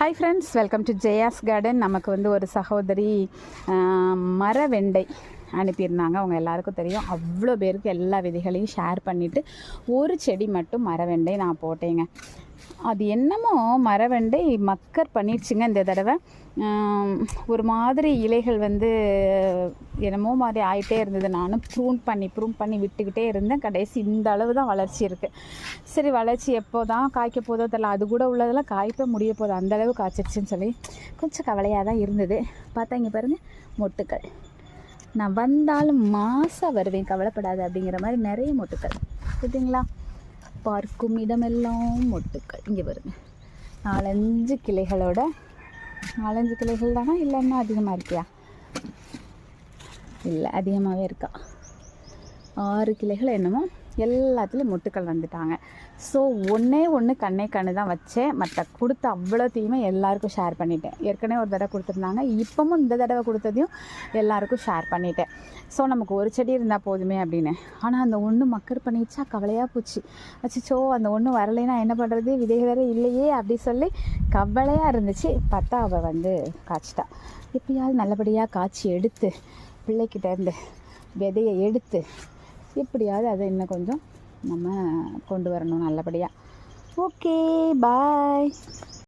Hi friends welcome to Jaya's garden நமக்கு வந்து ஒரு சகோதரி மர வெண்டை அனுப்பியிருந்தாங்க. அவங்க எல்லாருக்கும் தெரியும். அவ்வளோ பேருக்கு எல்லா விதைகளையும் ஷேர் பண்ணிவிட்டு ஒரு செடி மட்டும் மரவெண்டை நான் போட்டேங்க. அது என்னமோ மரவெண்டை மக்கர் பண்ணிடுச்சுங்க இந்த தடவை. ஒரு மாதிரி இலைகள் வந்து என்னமோ மாதிரி ஆகிட்டே இருந்தது. நானும் ப்ரூன் பண்ணி ப்ரூன் பண்ணி விட்டுக்கிட்டே இருந்தேன். கடைசி இந்த அளவு தான் வளர்ச்சி இருக்குது சரி வளர்ச்சி எப்போ தான் காய்க்க போதோ தெரில அது கூட உள்ளதெல்லாம் காய்ப்ப முடிய போதும் அந்தளவு காய்ச்சிருச்சுன்னு சொல்லி கொஞ்சம் கவலையாக தான் இருந்தது. பார்த்தா இங்கே பாருங்கள் மொட்டுக்கள். நான் வந்தாலும் மாசாக வருவேன் கவலைப்படாது அப்படிங்கிற மாதிரி நிறைய மொட்டுக்கள். பார்த்தீங்களா பார்க்கும் இடமெல்லாம் மொட்டுக்கள். இங்கே வருங்க நாலஞ்சு கிளைகளோட நாலஞ்சு கிளைகள் தானா? இல்லைன்னா அதிகமாக இருக்கியா? இல்லை அதிகமாகவே இருக்கா. ஆறு கிளைகள் என்னமோ எல்லாத்துலேயும் மொட்டுக்கள் வந்துட்டாங்க. ஸோ ஒன்றே ஒன்று கண்ணே கண்ணு தான் வச்சேன். மற்ற கொடுத்த அவ்வளோத்தையுமே எல்லாருக்கும் ஷேர் பண்ணிட்டேன். ஏற்கனவே ஒரு தடவை கொடுத்துருந்தாங்க. இப்போவும் இந்த தடவை கொடுத்ததையும் எல்லாருக்கும் ஷேர் பண்ணிட்டேன். ஸோ நமக்கு ஒரு செடி இருந்தால் போதுமே அப்படின்னு. ஆனால் அந்த ஒன்று மக்கர் பண்ணிச்சா கவலையாக போச்சு. வச்சுச்சோ அந்த ஒன்று வரலைன்னா என்ன பண்ணுறது விதை வேறு இல்லையே அப்படி சொல்லி கவலையாக இருந்துச்சு. பார்த்தா அவள் வந்து காய்ச்சிட்டா. எப்படியாவது நல்லபடியாக காய்ச்சி எடுத்து பிள்ளைக்கிட்டேருந்து விதையை எடுத்து எப்படியாவது அதை இன்னும் கொஞ்சம் நம்ம கொண்டு வரணும் நல்லபடியாக ஓகே பாய்